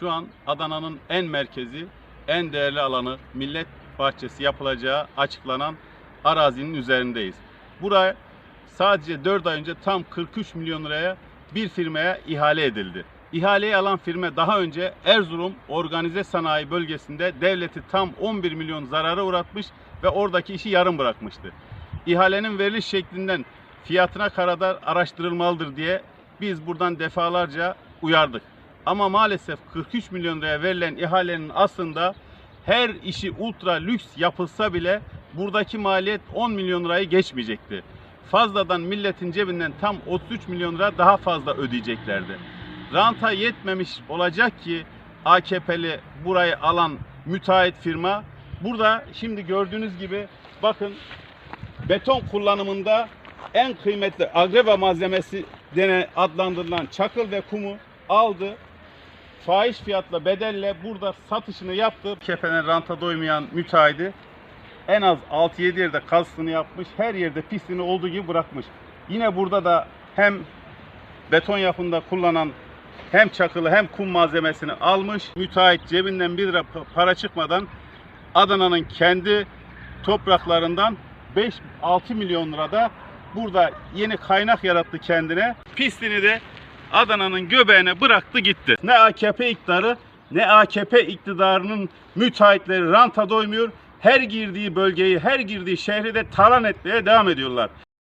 şu an Adana'nın en merkezi, en değerli alanı Millet Bahçesi yapılacağı açıklanan arazinin üzerindeyiz. Buraya sadece 4 ay önce tam 43 milyon liraya bir firmaya ihale edildi. İhaleyi alan firma daha önce Erzurum Organize Sanayi Bölgesi'nde devleti tam 11 milyon zarara uğratmış ve oradaki işi yarım bırakmıştı. İhalenin veriliş şeklinden fiyatına kadar araştırılmalıdır diye biz buradan defalarca uyardık. Ama maalesef 43 milyon liraya verilen ihalenin aslında her işi ultra lüks yapılsa bile buradaki maliyet 10 milyon lirayı geçmeyecekti. Fazladan milletin cebinden tam 33 milyon lira daha fazla ödeyeceklerdi. Ranta yetmemiş olacak ki AKP'li burayı alan müteahhit firma burada şimdi gördüğünüz gibi bakın beton kullanımında en kıymetli agreva malzemesi dene adlandırılan çakıl ve kumu aldı. Fahiş fiyatla bedelle burada satışını yaptı. Kepenin ranta doymayan müteahhidi en az 6-7 yerde kazısını yapmış. Her yerde pisliğini olduğu gibi bırakmış. Yine burada da hem beton yapımında kullanılan hem çakılı hem kum malzemesini almış. Müteahhit cebinden 1 lira pa- para çıkmadan Adana'nın kendi topraklarından 5-6 milyon lirada burada yeni kaynak yarattı kendine. Pisliğini de Adana'nın göbeğine bıraktı gitti. Ne AKP iktidarı ne AKP iktidarının müteahhitleri ranta doymuyor. Her girdiği bölgeyi, her girdiği şehri de talan etmeye devam ediyorlar.